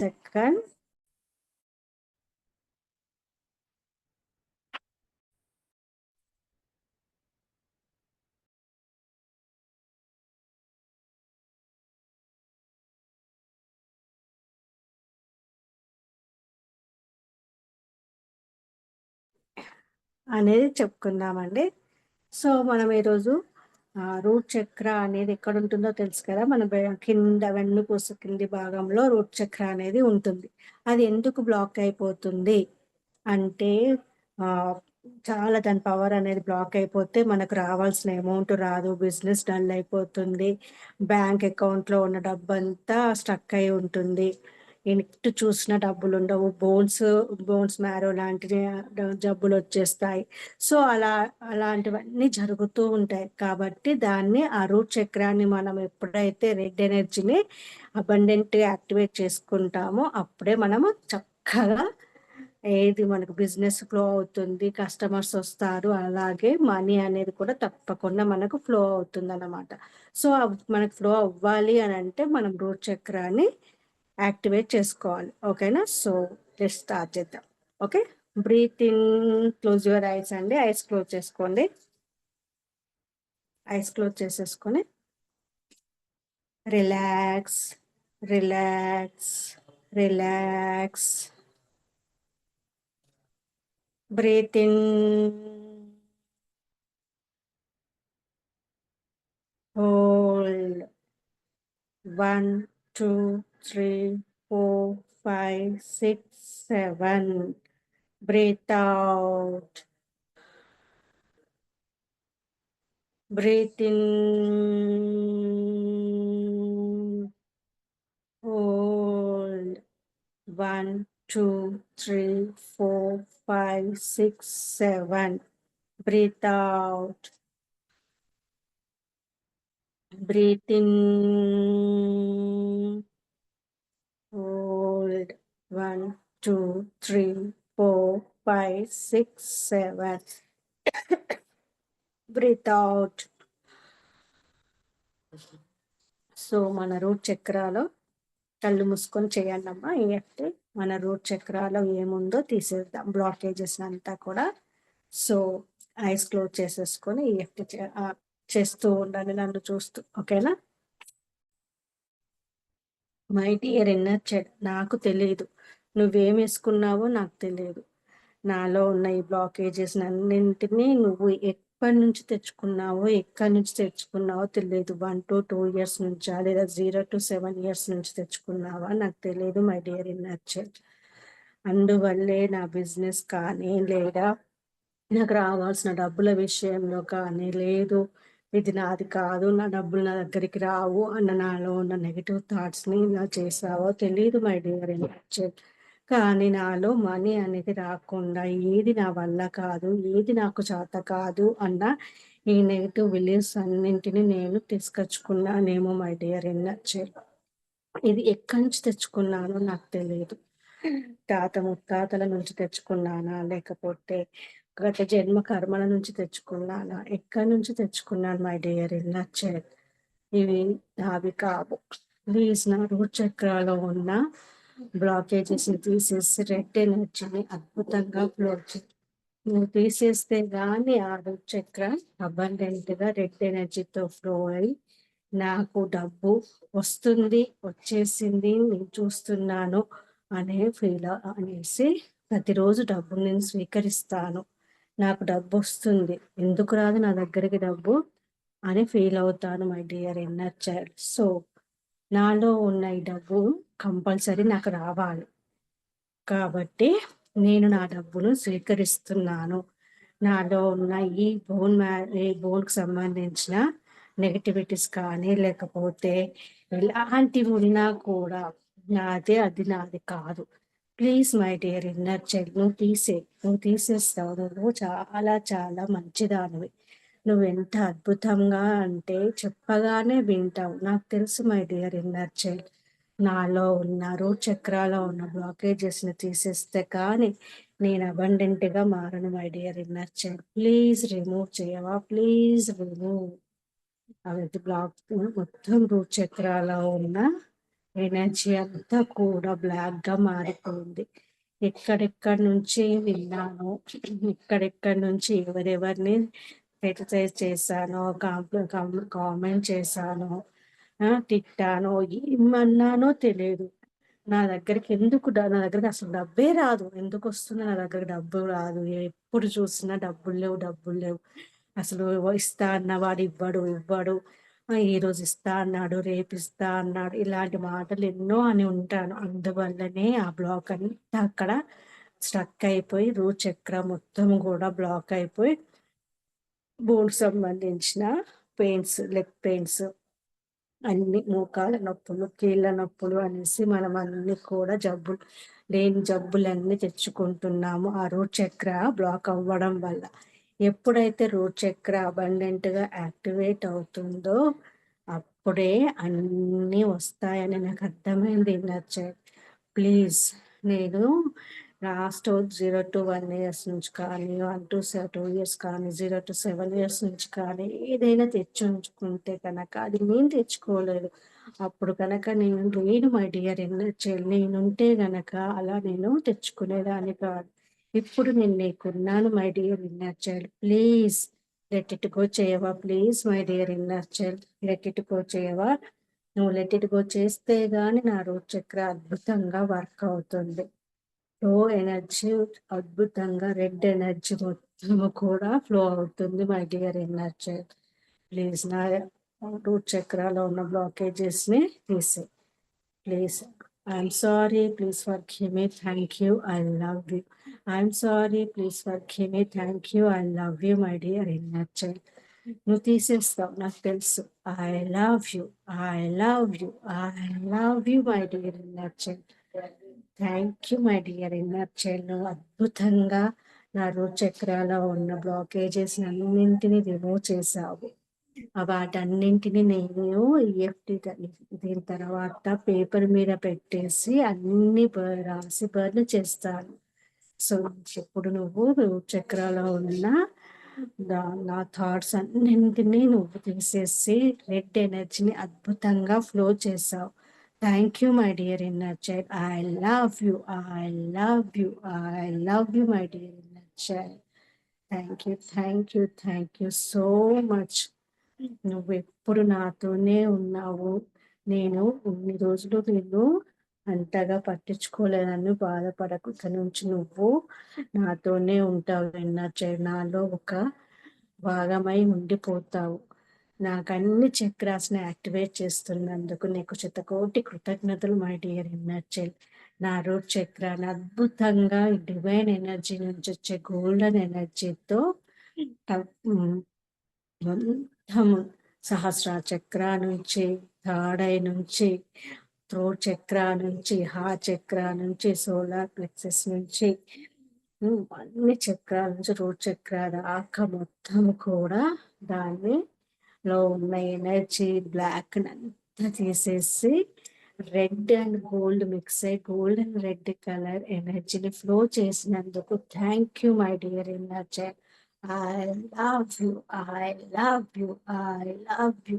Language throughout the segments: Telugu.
second. అనేది చెప్పుకుందామండి సో మనం ఈరోజు రూట్ చక్ర అనేది ఎక్కడ ఉంటుందో తెలుసు కదా? మన కింద వెన్నుపూస కింది భాగంలో రూట్ చక్ర అనేది ఉంటుంది. అది ఎందుకు బ్లాక్ అయిపోతుంది? అంటే చాలా దాని పవర్ అనేది బ్లాక్ అయిపోతే మనకు రావాల్సిన అమౌంట్ రాదు. బిజినెస్ డల్ అయిపోతుంది. బ్యాంక్ అకౌంట్లో ఉన్న డబ్బంతా స్టక్ అయి ఉంటుంది. ఎటు చూసిన డబ్బులు ఉండవు. బోన్స్ బోన్స్ మ్యారో లాంటివి జబ్బులు వచ్చేస్తాయి. సో అలా అలాంటివన్నీ జరుగుతూ ఉంటాయి. కాబట్టి దాన్ని ఆ రూట్ చక్రాన్ని మనం ఎప్పుడైతే రెడ్ ఎనర్జీని అబండెంట్ యాక్టివేట్ చేసుకుంటామో అప్పుడే మనము చక్కగా ఏది మనకు బిజినెస్ ఫ్లో అవుతుంది కస్టమర్స్ వస్తారు అలాగే మనీ అనేది కూడా తప్పకుండా మనకు ఫ్లో అవుతుంది అన్నమాట సో మనకు ఫ్లో అవ్వాలి అని అంటే మనం రూట్ చక్రాన్ని యాక్టివేట్ చేసుకోవాలి. ఓకేనా సో లెట్ స్టార్ట్ చేద్దాం. Okay breathe in close your eyes అండి. ఐస్ క్లోజ్ చేసుకోండి. ఐస్ క్లోజ్ చేసేసుకొని. Relax relax relax breathe in hold one two three, four, five, six, seven. Breathe out. Breathe in. Hold. One, two, three, four, five, six, seven. Breathe out. Breathe in. Hold. One, two, three, four, five, six, seven. Breathe out. So మన రూట్ చక్రాలో కళ్ళు మూసుకొని చేయాలమ్మా ఈఎఫ్టీ మన రూట్ చక్రాలో ఏముందో తీసేద్దాం బ్లాకేజెస్ అంతా కూడా సో ఐస్ క్లోజ్ చేసేసుకొని ఈఎఫ్టీ చేస్తూ ఉండాలి నన్ను చూస్తూ ఓకేనా మై డియర్ ఇన్నర్ చెడ్ నాకు తెలియదు నువ్వేం వేసుకున్నావో నాకు తెలియదు నాలో ఉన్న ఈ బ్లాకేజెస్ అన్నింటినీ నువ్వు ఎప్పటి నుంచి తెచ్చుకున్నావో ఎక్కడి నుంచి తెచ్చుకున్నావో తెలియదు వన్ టు టూ ఇయర్స్ నుంచా లేదా జీరో టు సెవెన్ ఇయర్స్ నుంచి తెచ్చుకున్నావా నాకు తెలియదు మై డియర్ ఇన్నర్ చెడ్ అందువల్లే నా బిజినెస్ కానీ లేదా నాకు రావాల్సిన డబ్బుల విషయంలో కానీ లేదు. ఇది నాది కాదు నా డబ్బులు నా దగ్గరికి రావు అన్న నాలో ఉన్న నెగిటివ్ థాట్స్ని ఇలా చేసావో తెలియదు మై డియర్ కానీ నాలో మనీ అనేది రాకుండా ఏది నా వల్ల కాదు ఏది నాకు చేత కాదు అన్న ఈ నెగిటివ్ బిలీఫ్స్ అన్నింటినీ నేను తీసుకొచ్చుకున్నానేమో మై డియర్ ఎన్నర్ ఇది ఎక్కడి నుంచి తెచ్చుకున్నానో నాకు తెలియదు తాత ముత్తాతల నుంచి తెచ్చుకున్నానా? లేకపోతే గత జన్మ కర్మల నుంచి తెచ్చుకున్నాను? ఎక్కడి నుంచి తెచ్చుకున్నాను మై డియర్ ఇన్నర్ ఇవి అవి కావు. ప్లీజ్ నా రూట్ చక్రాలో ఉన్న బ్లాకేజెస్ తీసేసి రెడ్ ఎనర్జీని అద్భుతంగా ఫ్లో నువ్వు తీసేస్తే గాని ఆ రూట్ చక్ర అబండెంట్గా రెడ్ ఎనర్జీతో ఫ్లో అయి నాకు డబ్బు వస్తుంది వచ్చేసింది నేను చూస్తున్నాను అనే ఫీల్ అనేసి ప్రతిరోజు డబ్బు నేను స్వీకరిస్తాను. నాకు డబ్బు వస్తుంది ఎందుకు రాదు నా దగ్గరికి డబ్బు? అని ఫీల్ అవుతాను my dear inner child. So నాలో ఉన్న ఈ డబ్బు కంపల్సరీ నాకు రావాలి. కాబట్టి నేను నా డబ్బును స్వీకరిస్తున్నాను. నాలో ఉన్న ఈ బోన్ మ్యా ఈ బోన్కి సంబంధించిన నెగటివిటీస్ కానీ లేకపోతే ఎలాంటివి ఉన్నా కూడా నాదే అది నాది కాదు. Please my dear inner child నువ్వు తీసే నువ్వు తీసేస్తావు. నువ్వు చాలా చాలా మంచిదానివి. నువ్వు ఎంత అద్భుతంగా అంటే చెప్పగానే వింటావు. నాకు తెలుసు మై డియర్ ఇన్నర్ చైల్డ్ నాలో ఉన్న రోడ్ చక్రాలో ఉన్న బ్లాకేజెస్ని తీసేస్తే కానీ నేను అబండెంట్గా మారను my dear inner child please remove చేయవా? ప్లీజ్ రిమూవ్ అవి బ్లాక్ మొత్తం రూ చక్రాలో ఉన్న ఎనర్జీ అంతా కూడా బ్లాక్గా మారిపోయింది. ఎక్కడెక్కడి నుంచి విన్నాను ఎక్కడెక్కడి నుంచి ఎవరెవరిని క్రిటిసైజ్ చేశానో కామెంట్ చేశానో తిట్టాను ఏమన్నానో తెలియదు నా దగ్గరికి ఎందుకు నా దగ్గరికి అసలు డబ్బే రాదు. ఎందుకు వస్తుంది నా దగ్గర డబ్బు రాదు. ఎప్పుడు చూసినా డబ్బులు లేవు డబ్బులు లేవు. అసలు ఇస్తా అన్నవాడు ఇవ్వడు ఇవ్వడు. ఈ రోజు ఇస్తా అన్నాడు రేపు ఇస్తా అన్నాడు. ఇలాంటి మాటలు ఎన్నో అని ఉంటాను. అందువల్లనే ఆ బ్లాక్ అంతా అక్కడ స్ట్రక్ అయిపోయి రూ చక్ర మొత్తం కూడా బ్లాక్ అయిపోయి బోన్ సంబంధించిన పెయిన్స్ లెగ్ పెయిన్స్ అన్ని మోకాల నొప్పులు కీళ్ళ నొప్పులు అనేసి మనం అన్ని కూడా జబ్బులు లేని జబ్బులన్నీ తెచ్చుకుంటున్నాము ఆ రూట్ చక్ర బ్లాక్ అవ్వడం వల్ల. ఎప్పుడైతే రూట్ చక్ర అబండెంట్గా యాక్టివేట్ అవుతుందో అప్పుడే అన్నీ వస్తాయని నాకు అర్థమైంది నచ్చాయి ప్లీజ్ నేను last zero to one years నుంచి కానీ వన్ టు టూ ఇయర్స్ కానీ జీరో టు సెవెన్ ఇయర్స్ నుంచి కానీ ఏదైనా తెచ్చి ఉంచుకుంటే కనుక అది నేను తెచ్చుకోలేదు. అప్పుడు కనుక నేను లేను మై డియర్ ఎన్నర్ నేనుంటే కనుక అలా నేను తెచ్చుకునేదాన్ని కాదు. ఇప్పుడు నేను నీకున్నాను my dear inner child please let it go చేయవా? Please my dear inner child let it go చేయవా? నువ్వు లెట్ ఇట్ గో చేస్తే గాని నా రోజు చక్ర అద్భుతంగా వర్క్ అవుతుంది. లో ఎనర్జీ అద్భుతంగా రెడ్ ఎనర్జీ మొత్తము కూడా ఫ్లో అవుతుంది మై డియర్ ఎనర్జీ ప్లీజ్ నా రూట్ చక్రాలో ఉన్న బ్లాకేజెస్ని తీసే please I'm sorry please forgive me thank you I love you I'm sorry please forgive me thank you I love you my dear energy నువ్వు తీసేస్తావు నాకు తెలుసు. I love you I love you I love you my dear energy thank you my dear inner child అద్భుతంగా నా రూట్ చక్రాలో ఉన్న బ్లాకేజెస్ అన్నింటినీ రిమూవ్ చేశావు. వాటన్నింటిని నేను ఈఎఫ్టి దీని తర్వాత పేపర్ మీద పెట్టేసి అన్ని రాసి బర్న్ చేస్తాను. సో ఇప్పుడు నువ్వు చక్రాలో ఉన్న నా థాట్స్ అన్నింటినీ నువ్వు తీసేసి రెడ్ ఎనర్జీని అద్భుతంగా ఫ్లో చేసావు. Thank you my dear inner child I love you I love you I love you my dear inner child thank you thank you thank you so much నువ్వు ఎప్పుడు నాతోనే ఉన్నావు. నేను ఇన్ని రోజులు నేను అంతగా పట్టించుకోలేదని బాధపడకు. ఇక నుంచి నువ్వు నాతోనే ఉంటావు. విన్న నాలో ఒక భాగమై ఉండిపోతావు. నాకు అన్ని చక్రాస్ని యాక్టివేట్ చేస్తున్నందుకు నీకు చిత్తకోటి కృతజ్ఞతలు మై డియర్ ఎనర్జీ నా రూట్ చక్రాన్ని అద్భుతంగా డివైన్ ఎనర్జీ నుంచి వచ్చే గోల్డెన్ ఎనర్జీతో మొత్తము సహస్ర చక్ర నుంచి తాడై నుంచి థ్రోట్ చక్ర నుంచి హా చక్ర నుంచి సోలార్ ప్లెక్సెస్ నుంచి అన్ని చక్రాల నుంచి రోడ్ చక్ర దాకా మొత్తం కూడా దాన్ని లో ఉన్న ఎనర్జీ బ్లాక్ అంతా తీసేసి రెడ్ అండ్ గోల్డ్ మిక్స్ అయ్యి గోల్డ్ అండ్ రెడ్ కలర్ ఎనర్జీని ఫ్లో చేసినందుకు thank you my dear energy I love you I love you I love you.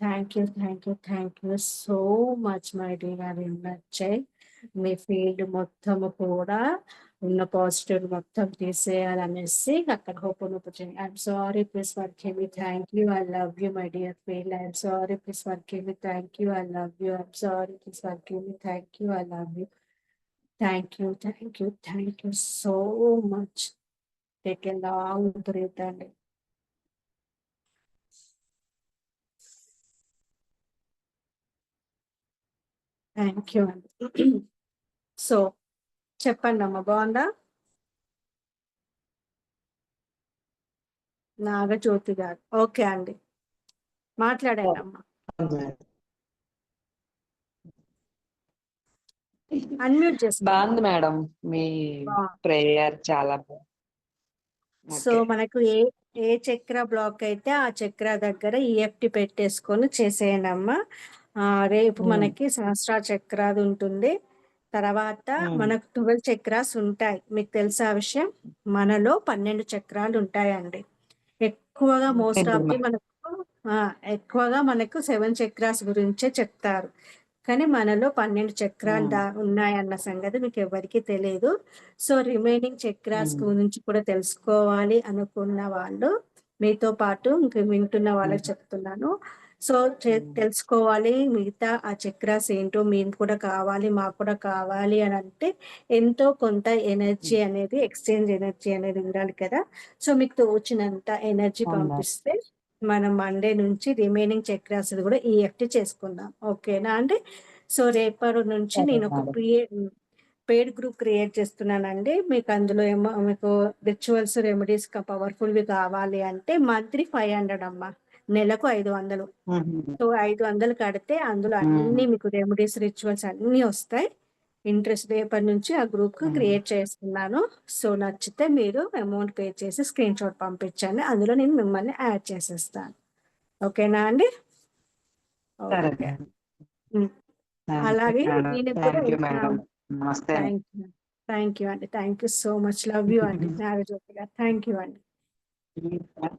Thank you thank you thank you so much my dear energy me field మొత్తము కూడా ఉన్న పాజిటివ్ మొత్తం తీసేయాలనేసి అక్కడ ఓపెన్ ఓపెన్ చేయండి I'm sorry please forgive me thank you I love you my dear field I'm sorry please forgive me thank you I love you I'm sorry please forgive me thank you I love you thank you thank you thank you so much take a long breath అండి థ్యాంక్ యూ అండి సో చెప్పండి అమ్మ బాగుందా? నాగజ్యోతి గారు. ఓకే అండి. మాట్లాడండి అమ్మా. అన్మ్యూట్ చేసి బాగుంది మేడం. మీ ప్రేయర్ చాలా సో మనకు ఏ ఏ చక్ర బ్లాక్ అయితే ఆ చక్ర దగ్గర ఈఎఫ్టి పెట్టేసుకొని చేసేయండి అమ్మా. రేపు మనకి సహస్ర చక్రాది ఉంటుంది. తర్వాత మనకు ట్వెల్వ్ చక్రాస్ ఉంటాయి. మీకు తెలుసా విషయం? మనలో పన్నెండు చక్రాలు ఉంటాయండి. ఎక్కువగా మోస్ట్ ఆఫ్ ది మనకు ఎక్కువగా మనకు సెవెన్ చక్రాస్ గురించే చెప్తారు. కానీ మనలో పన్నెండు చక్రాలు దా ఉన్నాయన్న సంగతి మీకు ఎవరికీ తెలియదు. సో రిమైనింగ్ చక్రాస్ గురించి కూడా తెలుసుకోవాలి అనుకున్న వాళ్ళు మీతో పాటు ఇంక వింటున్న వాళ్ళకి చెప్తున్నాను. సో తెలుసుకోవాలి మిగతా ఆ చక్రాస్ ఏంటో మేము కూడా కావాలి మాకు కూడా కావాలి అని అంటే ఎంతో కొంత ఎనర్జీ. అనేది ఎక్స్చేంజ్ ఎనర్జీ అనేది ఉండాలి కదా. సో మీకు తోచినంత ఎనర్జీ పంపిస్తే మనం మండే నుంచి రిమైనింగ్ చక్రాస్ కూడా ఈఎఫ్టీ చేసుకుందాం. ఓకేనా అండి? సో రేపటి నుంచి నేను ఒక పెయిడ్ గ్రూప్ క్రియేట్ చేస్తున్నానండి. మీకు అందులో ఏమో మీకు రిచువల్స్ రెమెడీస్ పవర్ఫుల్వి కావాలి అంటే మంత్లీ ఫైవ్ హండ్రెడ్ అమ్మా. నెలకు ఐదు వందలు. సో ఐదు వందలు కడితే అందులో అన్ని మీకు రెమెడీస్ రిచువల్స్ అన్ని వస్తాయి. ఇంట్రెస్ట్ రేపటి నుంచి ఆ గ్రూప్కు. క్రియేట్ చేస్తున్నాను. సో నచ్చితే మీరు అమౌంట్ పే చేసి స్క్రీన్ షాట్ పంపించండి. అందులో నేను మిమ్మల్ని యాడ్ చేసేస్తాను. ఓకేనా అండి? అలాగే నేను థ్యాంక్ యూ అండి. Thank you so much. Love you అండి. నాగజ్యోతి గారు. థ్యాంక్ యూ అండి.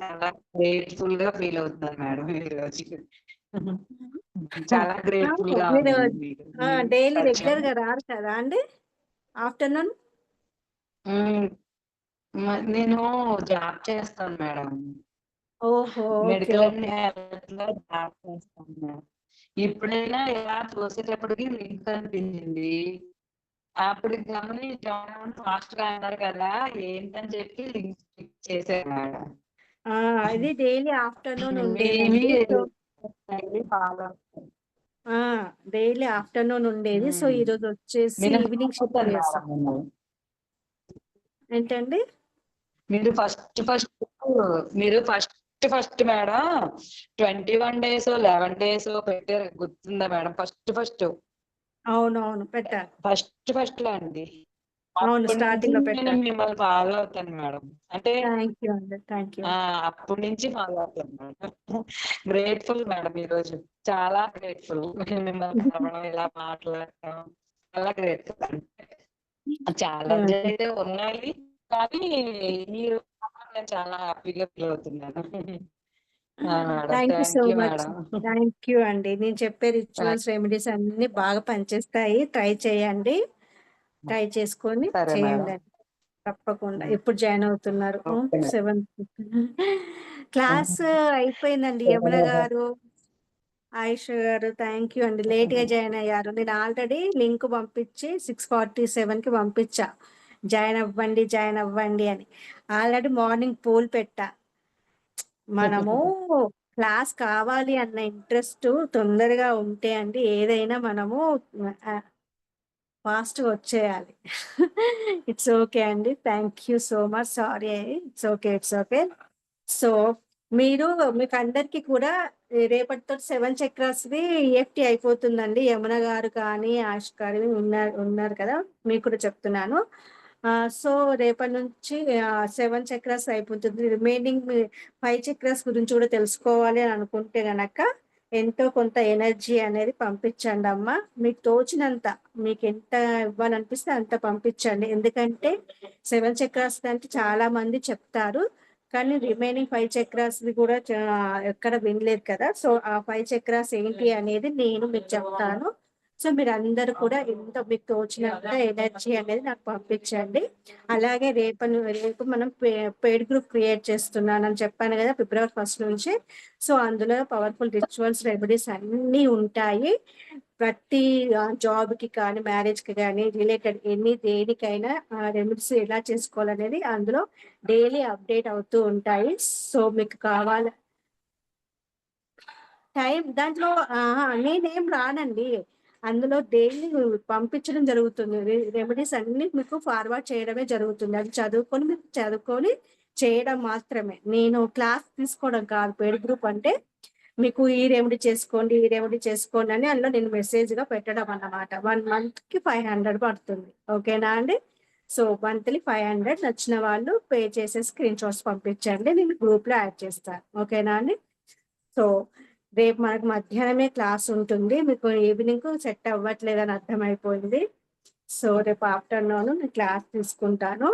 చాలా గ్రేట్ఫుల్గా ఫీల్ అవుతున్నాను మేడం చాలా గ్రేట్ఫుల్గా డైలీ. రెగ్యులర్గా రారు కదా అండి? ఆఫ్టర్నూన్ నేను జాబ్ చేస్తాను మేడం ఓహో మెడికల్ జాబ్ చేస్తాను మేడం ఇప్పుడైనా ఇలా చూసేటప్పటికి లింక్ కనిపించింది అప్పుడు గమని జాయిన్ ఫాస్ట్గా అన్నారు కదా ఏంటని చెప్పి లింక్ క్లిక్ ఆ, ఇది డైలీ ఆఫ్టర్నూన్ డైలీ ఆఫ్టర్నూన్ ఉండేది. సో ఈ రోజు వచ్చేసి ఈవినింగ్ షిఫ్ట్. ఏంటండి? మీరు ఫస్ట్ ఫస్ట్ మీరు first first madam twenty one days eleven days పెట్టారు. గుర్తుందా మేడం? First first. అవునవును పెట్టారు ఫస్ట్ ఫస్ట్లో అండి. అవును స్టార్టింగ్లో పెట్టారు మిమ్మల్ని ఫాలో అవుతాను మేడం. అంటే థ్యాంక్ యూ అప్పటి నుంచి ఫాలో అవుతాను మేడం. గ్రేట్ఫుల్ మేడం ఈ రోజు చాలా గ్రేట్ఫుల్. మిమ్మల్ని కలవడం ఇలా మాట్లాడటం చాలా గ్రేట్ఫుల్ చాలా అయితే ఉన్నాయి కానీ ఈ రోజు నేను చాలా హ్యాపీగా ఫీల్ అవుతున్నాను. Thank you so much. Thank you అండి. నేను చెప్పే రిచువల్స్ రెమెడీస్ అన్ని బాగా పనిచేస్తాయి. ట్రై చేయండి. ట్రై చేసుకొని చేయండి. తప్పకుండా. ఎప్పుడు జాయిన్ అవుతున్నారు. సెవెంత్. క్లాస్ అయిపోయిందండి యమున గారు. ఆయుష్ గారు థ్యాంక్ యూ అండి. లేట్గా జాయిన్ అయ్యారు. నేను ఆల్రెడీ లింక్ పంపించి సిక్స్ ఫార్టీ సెవెన్కి పంపించా. జాయిన్ అవ్వండి జాయిన్ అవ్వండి అని. ఆల్రెడీ మార్నింగ్ పోల్ పెట్టా. మనము క్లాస్ కావాలి అన్న ఇంట్రెస్ట్ తొందరగా ఉంటే అండి ఏదైనా మనము ఫాస్ట్ వచ్చేయాలి. ఇట్స్ ఓకే అండి. Thank you so much sorry it's okay it's okay so మీరు మీకు అందరికి కూడా రేపటితో సెవెన్ చక్రాస్ది ఈఎఫ్టీ అయిపోతుందండి. యమున గారు కానీ ఆష్ గారు ఉన్నారు ఉన్నారు కదా? మీకు కూడా చెప్తున్నాను. సో రేపటి నుంచి సెవెన్ చక్రాస్ అయిపోతుంది. రిమైనింగ్ ఫైవ్ చక్రాస్ గురించి కూడా తెలుసుకోవాలి అని అనుకుంటే గనక ఎంతో కొంత ఎనర్జీ అనేది పంపించండి అమ్మ. మీకు తోచినంత మీకు ఎంత ఇవ్వాలనిపిస్తే అంత పంపించండి. ఎందుకంటే సెవెన్ చక్రాస్ అంటే చాలా మంది చెప్తారు. కానీ రిమైనింగ్ ఫైవ్ చక్రాస్ కూడా ఎక్కడ వినలేదు కదా. సో ఆ ఫైవ్ చక్రాస్ ఏంటి అనేది నేను మీకు చెప్తాను. సో మీరు అందరు కూడా ఎంత మీకు తోచినంత ఎనర్జీ అనేది నాకు పంపించండి. అలాగే రేపు రేపు మనం పెయిడ్ గ్రూప్ క్రియేట్ చేస్తున్నానని చెప్పాను కదా ఫిబ్రవరి ఫస్ట్ నుంచి. సో అందులో పవర్ఫుల్ రిచువల్స్ రెమెడీస్ అన్నీ ఉంటాయి. ప్రతి జాబ్కి కానీ మ్యారేజ్కి కానీ రిలేటెడ్ ఎన్ని దేనికైనా రెమెడీస్ ఎలా చేసుకోవాలనేది అందులో డైలీ అప్డేట్ అవుతూ ఉంటాయి. సో మీకు కావాల టైం దాంట్లో నేనేం రానండి. అందులో డైలీ పంపించడం జరుగుతుంది? రెమెడీస్ అన్ని మీకు ఫార్వర్డ్ చేయడమే జరుగుతుంది. అది చదువుకొని మీకు చదువుకొని చేయడం మాత్రమే. నేను క్లాస్ తీసుకోవడం కాదు. పేడ్ గ్రూప్ అంటే మీకు ఈ రెమెడీ చేసుకోండి ఈ రెమెడీ చేసుకోండి అని అందులో నేను మెసేజ్గా పెట్టడం అన్నమాట. వన్ మంత్కి ఫైవ్ హండ్రెడ్ పడుతుంది. ఓకేనా అండి? సో మంత్లీ ఫైవ్ హండ్రెడ్ నచ్చిన వాళ్ళు పే చేసే స్క్రీన్ షాట్స్ పంపించండి. నేను గ్రూప్లో యాడ్ చేస్తాను. ఓకేనా అండి? సో రేపు మనకు మధ్యాహ్నమే క్లాస్ ఉంటుంది. మీకు ఈవినింగ్ సెట్ అవ్వట్లేదని అర్థమైపోయింది. సో రేపు ఆఫ్టర్నూన్ నేను క్లాస్ తీసుకుంటాను.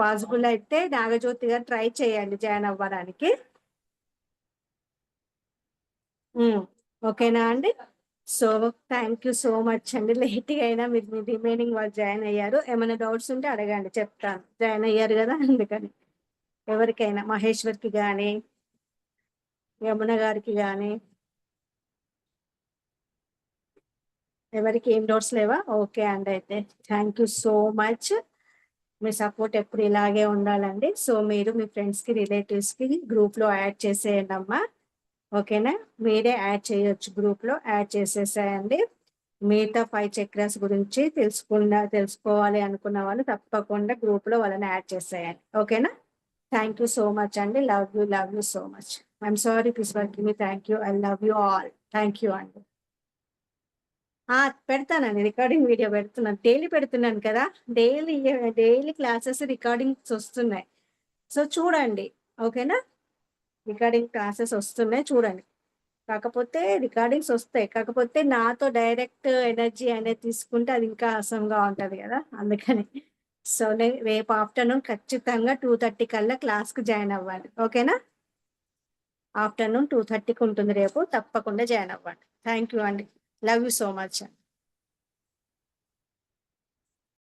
పాసిబుల్ అయితే నాగజ్యోతి గారు ట్రై చేయండి జాయిన్ అవ్వడానికి. ఓకేనా అండి? So thank you so much అండి. లేట్గా అయినా మీరు మీ రిమైనింగ్ వాళ్ళు జాయిన్ అయ్యారు. ఏమైనా డౌట్స్ ఉంటే అడగండి. చెప్తాను. జాయిన్ అయ్యారు కదా అందుకని. ఎవరికైనా మహేశ్వర్కి కానీ యమున గారికి కానీ ఎవరికి ఏం డౌట్స్ లేవా? ఓకే అండి అయితే. థ్యాంక్ యూ సో మచ్ మీ సపోర్ట్ ఎప్పుడు ఇలాగే ఉండాలండి. సో మీరు మీ ఫ్రెండ్స్కి రిలేటివ్స్కి గ్రూప్లో యాడ్ చేసేయండి అమ్మా. ఓకేనా మీరే యాడ్ చేయొచ్చు గ్రూప్లో యాడ్ చేసేసేయండి. మిగతా ఫైవ్ చక్రాస్ గురించి తెలుసుకున్న తెలుసుకోవాలి అనుకున్న వాళ్ళు తప్పకుండా గ్రూప్లో వాళ్ళని యాడ్ చేసేయండి. ఓకేనా థ్యాంక్ యూ సో మచ్ అండి. Love you love you so much I'm sorry please forgive me thank you I love you all thank you అండి ఆ, పెడతానండి రికార్డింగ్ వీడియో పెడుతున్నాను డైలీ పెడుతున్నాను కదా? డైలీ డైలీ క్లాసెస్ రికార్డింగ్స్ వస్తున్నాయి. సో చూడండి. ఓకేనా రికార్డింగ్ క్లాసెస్ వస్తున్నాయి చూడండి. కాకపోతే రికార్డింగ్స్ వస్తాయి. కాకపోతే నాతో డైరెక్ట్ ఎనర్జీ అనేది తీసుకుంటే అది ఇంకా అసంగా ఉంటుంది కదా? అందుకని. సో నేను రేపు ఆఫ్టర్నూన్ ఖచ్చితంగా టూ థర్టీ కల్లా క్లాస్కి జాయిన్ అవ్వాలి. ఓకేనా ఆఫ్టర్నూన్ టూ థర్టీకి ఉంటుంది రేపు. తప్పకుండా జాయిన్ అవ్వండి. థ్యాంక్ యూ అండి. లవ్ యూ సో మచ్ అండి.